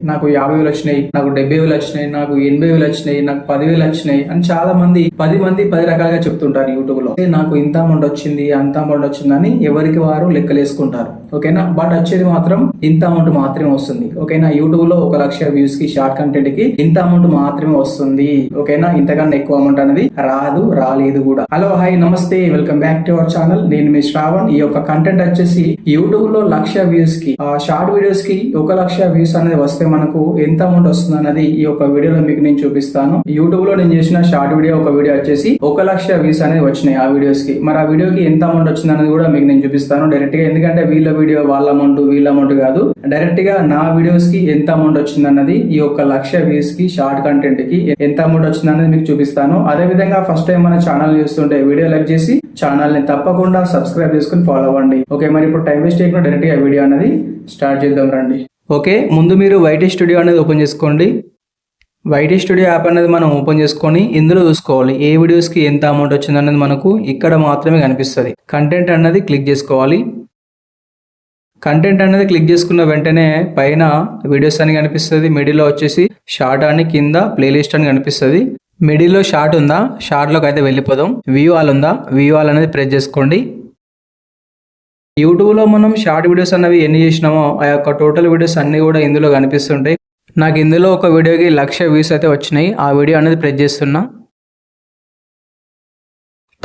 నాకు యాభై వేలు వచ్చినాయి నాకు డెబ్బై వేలు వచ్చినాయి నాకు ఎనభై వేలు వచ్చినాయి నాకు పదివేలు వచ్చినాయి అని చాలా మంది పది మంది పది రకాలుగా చెప్తుంటారు యూట్యూబ్లో నాకు ఇంత అమౌంట్ వచ్చింది అంత అమౌంట్ వచ్చిందని ఎవరికి వారు లెక్కలేసుకుంటారు. ఓకేనా? బట్ వచ్చేది మాత్రం ఇంత అమౌంట్ మాత్రమే వస్తుంది. ఓకేనా? యూట్యూబ్లో ఒక లక్ష వ్యూస్కి షార్ట్ కంటెంట్కి ఇంత అమౌంట్ మాత్రమే వస్తుంది. ఓకేనా? ఇంతకన్నా ఎక్కువ అమౌంట్ అనేది రాదు రాలేదు కూడా. హలో హాయ్ నమస్తే. Welcome back to our channel. నేను మీ శ్రావణ్. ఈ యొక్క కంటెంట్ వచ్చేసి యూట్యూబ్లో లక్ష వ్యూస్కి ఆ షార్ట్ వీడియోస్కి ఒక లక్ష వ్యూస్ అనేది వస్తే మనకు ఎంత అమౌంట్ వస్తుంది అనేది ఈ యొక్క వీడియోలో మీకు నేను చూపిస్తాను. యూట్యూబ్లో నేను చేసిన షార్ట్ వీడియో ఒక వీడియో వచ్చేసి ఒక లక్ష వ్యూస్ అనేది వచ్చినాయి ఆ వీడియోస్కి మరి ఆ వీడియోకి ఎంత అమౌంట్ వచ్చింది అనేది కూడా మీకు నేను చూపిస్తాను. డైరెక్ట్గా ఎందుకంటే వీళ్ళ వీడియో వాళ్ళ అమౌంట్ వీళ్ళ అమౌంట్ కాదు. డైరెక్ట్గా నా వీడియోస్కి ఎంత అమౌంట్ వచ్చింది అన్నది ఈ యొక్క లక్ష వ్యూస్కి షార్ట్ కంటెంట్కి ఎంత అమౌంట్ వచ్చింది అనేది మీకు చూపిస్తాను. అదే విధంగా ఫస్ట్ టైం మన ఛానల్ చూస్తుంటే వీడియో లైక్ చేసి ఛానల్ని తప్పకుండా సబ్స్క్రైబ్ చేసుకుని ఫాలో అవ్వండి. ఓకే మరి ఇప్పుడు టైం వేస్ట్ చేయకుండా డైరెక్ట్గా వీడియో అనేది స్టార్ట్ చేద్దాం రండి. ఓకే ముందు మీరు వైటీ స్టూడియో అనేది ఓపెన్ చేసుకోండి. వైటీ స్టూడియో యాప్ అనేది మనం ఓపెన్ చేసుకొని ఇందులో చూసుకోవాలి. ఏ వీడియోస్కి ఎంత అమౌంట్ వచ్చింది అనేది మనకు ఇక్కడ మాత్రమే కనిపిస్తుంది. కంటెంట్ అన్నది క్లిక్ చేసుకోవాలి. కంటెంట్ అనేది క్లిక్ చేసుకున్న వెంటనే పైన వీడియోస్ అని కనిపిస్తుంది. మిడిల్లో వచ్చేసి షార్ట్ అని కింద ప్లేలిస్ట్ అని కనిపిస్తుంది. మిడిల్లో షార్ట్ ఉందా? షార్ట్లోకి అయితే వెళ్ళిపోదాం. వ్యూ ఆల్ ఉందా? వ్యూ ఆల్ అనేది ప్రెస్ చేసుకోండి. యూట్యూబ్లో మనం షార్ట్ వీడియోస్ అనేవి ఎన్ని చేసినామో ఆ యొక్క టోటల్ వీడియోస్ అన్నీ కూడా ఇందులో కనిపిస్తుంటాయి. నాకు ఇందులో ఒక వీడియోకి లక్ష వ్యూస్ అయితే వచ్చినాయి. ఆ వీడియో అనేది ప్రెస్ చేస్తున్నా.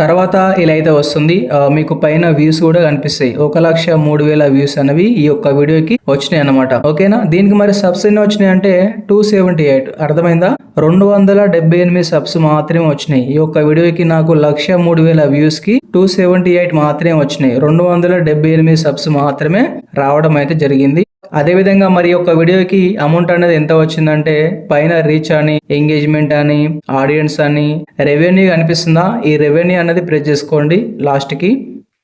తర్వాత ఇలా అయితే వస్తుంది. మీకు పైన వ్యూస్ కూడా కనిపిస్తాయి. ఒక లక్ష మూడు వేల వ్యూస్ అనేవి ఈ యొక్క వీడియోకి వచ్చినాయి అనమాట ఓకేనా? దీనికి మరి సబ్స్ ఎన్ని వచ్చినాయి అంటే టూ సెవెంటీ ఎయిట్ అర్థమైందా? రెండు వందల డెబ్బై ఎనిమిది సబ్స్ మాత్రమే వచ్చినాయి. ఈ యొక్క వీడియోకి నాకు లక్ష మూడు వేల వ్యూస్కి టూ సెవెంటీ ఎయిట్ మాత్రమే వచ్చినాయి. రెండు వందల డెబ్బై ఎనిమిది సబ్స్ మాత్రమే రావడం అయితే జరిగింది. అదేవిధంగా మరి యొక్క వీడియోకి అమౌంట్ అనేది ఎంత వచ్చిందంటే పైన రీచ్ అని ఎంగేజ్మెంట్ అని ఆడియన్స్ అని రెవెన్యూ కనిపిస్తుందా? ఈ రెవెన్యూ అనేది ప్రెస్ చేసుకోండి లాస్ట్కి.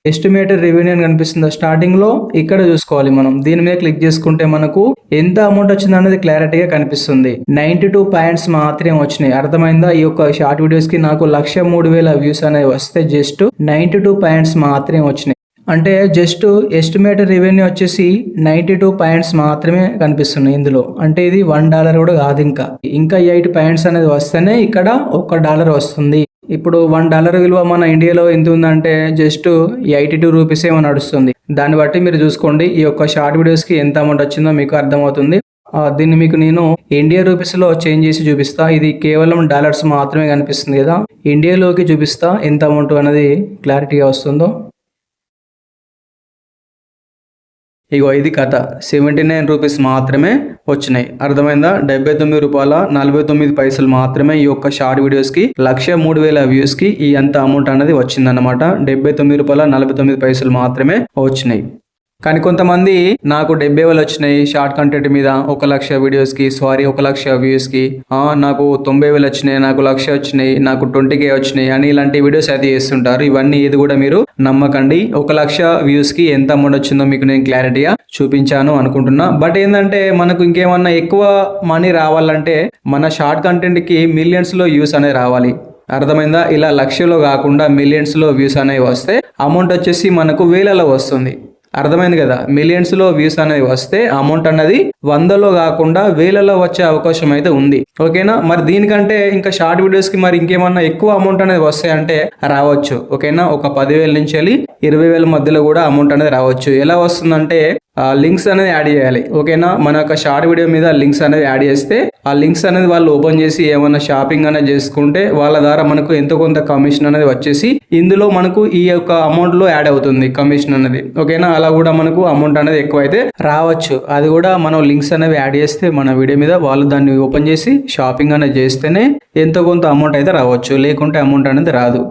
ఎస్టిమేటెడ్ రెవెన్యూ అని కనిపిస్తుందా? స్టార్టింగ్లో ఇక్కడ చూసుకోవాలి మనం. దీని మీద క్లిక్ చేసుకుంటే మనకు ఎంత అమౌంట్ వచ్చింది అనేది క్లారిటీగా కనిపిస్తుంది. నైన్టీ టూ పాయింట్స్ మాత్రమే వచ్చినాయి. అర్థమైందా? ఈ యొక్క షార్ట్ వీడియోస్కి నాకు లక్ష మూడు వేల వ్యూస్ అనేవి వస్తే జస్ట్ నైన్టీ టూ పాయింట్స్ మాత్రమే వచ్చినాయి. అంటే జస్ట్ ఎస్టిమేట్ రెవెన్యూ వచ్చేసి నైంటీ టూ పాయింట్స్ మాత్రమే కనిపిస్తున్నాయి ఇందులో. అంటే ఇది వన్ డాలర్ కూడా కాదు ఇంకా. ఇంకా ఎయిట్ పాయింట్స్ అనేది వస్తేనే ఇక్కడ ఒక డాలర్ వస్తుంది. ఇప్పుడు వన్ డాలర్ విలువ మన ఇండియాలో ఎంత ఉందంటే జస్ట్ ఎయిటీ టూ రూపీస్ ఏమో నడుస్తుంది. దాన్ని బట్టి మీరు చూసుకోండి. ఈ యొక్క షార్ట్ వీడియోస్కి ఎంత అమౌంట్ వచ్చిందో మీకు అర్థమవుతుంది. దీన్ని మీకు నేను ఇండియా రూపీస్లో చేంజ్ చేసి చూపిస్తా. ఇది కేవలం డాలర్స్ మాత్రమే కనిపిస్తుంది కదా. ఇండియాలోకి చూపిస్తా ఎంత అమౌంట్ అనేది క్లారిటీగా వస్తుందో. ఇగో ఇది కథ. సెవెంటీ నైన్ రూపీస్ మాత్రమే వచ్చినాయి. అర్థమైందా? డెబ్బై తొమ్మిది రూపాయల నలభై తొమ్మిది పైసలు మాత్రమే ఈ యొక్క షార్ట్ వీడియోస్కి లక్ష మూడు వేల వ్యూస్కి ఈ అంత అమౌంట్ అనేది వచ్చిందన్నమాట. డెబ్బై తొమ్మిది రూపాయల నలభై తొమ్మిది పైసలు మాత్రమే వచ్చినాయి. కానీ కొంతమంది నాకు డెబ్బై వేలు వచ్చినాయి షార్ట్ కంటెంట్ మీద ఒక లక్ష వీడియోస్కి సారీ ఒక లక్ష వ్యూస్కి. నాకు తొంభై వేలు వచ్చినాయి నాకు లక్ష వచ్చినాయి నాకు ట్వంటీ కే వచ్చినాయి అని ఇలాంటి వీడియోస్ అయితే చేస్తుంటారు. ఇవన్నీ ఇది కూడా మీరు నమ్మకండి. ఒక లక్ష వ్యూస్కి ఎంత అమౌంట్ వచ్చిందో మీకు నేను క్లారిటీగా చూపించాను అనుకుంటున్నా. బట్ ఏంటంటే మనకు ఇంకేమన్నా ఎక్కువ మనీ రావాలంటే మన షార్ట్ కంటెంట్కి మిలియన్స్లో వ్యూస్ అనేది రావాలి. అర్థమైందా? ఇలా లక్షలో కాకుండా మిలియన్స్లో వ్యూస్ అనేవి వస్తే అమౌంట్ వచ్చేసి మనకు వేలలో వస్తుంది. అర్థమైంది కదా? మిలియన్స్లో వ్యూస్ అనేవి వస్తే అమౌంట్ అన్నది వందలో కాకుండా వేలలో వచ్చే అవకాశం అయితే ఉంది. ఓకేనా? మరి దీనికంటే ఇంకా షార్ట్ వీడియోస్కి మరి ఇంకేమన్నా ఎక్కువ అమౌంట్ అనేది వస్తాయంటే రావచ్చు. ఓకేనా? ఒక పదివేల నుంచి వెళ్ళి ఇరవై వేల మధ్యలో కూడా అమౌంట్ అనేది రావచ్చు. ఎలా వస్తుందంటే లింక్స్ అనేది యాడ్ చేయాలి. ఓకేనా మన యొక్క షార్ట్ వీడియో మీద లింక్స్ అనేది యాడ్ చేస్తే ఆ లింక్స్ అనేది వాళ్ళు ఓపెన్ చేసి ఏమైనా షాపింగ్ అనేది చేసుకుంటే వాళ్ళ ద్వారా మనకు ఎంతో కొంత కమిషన్ అనేది వచ్చేసి ఇందులో మనకు ఈ యొక్క అమౌంట్లో యాడ్ అవుతుంది కమిషన్ అనేది. ఓకేనా అలా కూడా మనకు అమౌంట్ అనేది ఎక్కువ అయితే రావచ్చు. అది కూడా మనం లింక్స్ అనేవి యాడ్ చేస్తే మన వీడియో మీద వాళ్ళు దాన్ని ఓపెన్ చేసి షాపింగ్ అనేది చేస్తేనే ఎంతో కొంత అమౌంట్ అయితే రావచ్చు. లేకుంటే అమౌంట్ అనేది రాదు.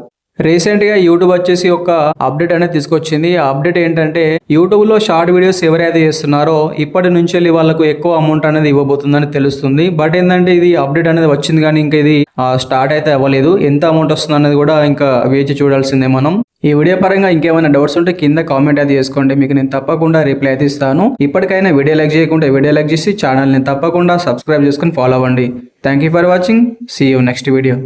రీసెంట్గా యూట్యూబ్ వచ్చేసి ఒక అప్డేట్ అనేది తీసుకొచ్చింది. ఆ అప్డేట్ ఏంటంటే యూట్యూబ్లో షార్ట్ వీడియోస్ ఎవరైతే చేస్తున్నారో ఇప్పటి నుంచి వెళ్ళి వాళ్ళకు ఎక్కువ అమౌంట్ అనేది ఇవ్వబోతుందని తెలుస్తుంది. బట్ ఏంటంటే ఇది అప్డేట్ అనేది వచ్చింది కానీ ఇంకా ఇది స్టార్ట్ అయితే అవ్వలేదు. ఎంత అమౌంట్ వస్తుంది అనేది కూడా ఇంకా వేచి చూడాల్సిందే మనం. ఈ వీడియో పరంగా ఇంకేమైనా డౌట్స్ ఉంటే కింద కామెంట్ అయితే చేసుకోండి. మీకు నేను తప్పకుండా రిప్లై అయితే ఇస్తాను. ఇప్పటికైనా వీడియో లైక్ చేయకుండా వీడియో లైక్ చేసి ఛానల్ని తప్పకుండా సబ్స్క్రైబ్ చేసుకుని ఫాలో అవ్వండి. Thank you for watching see you next video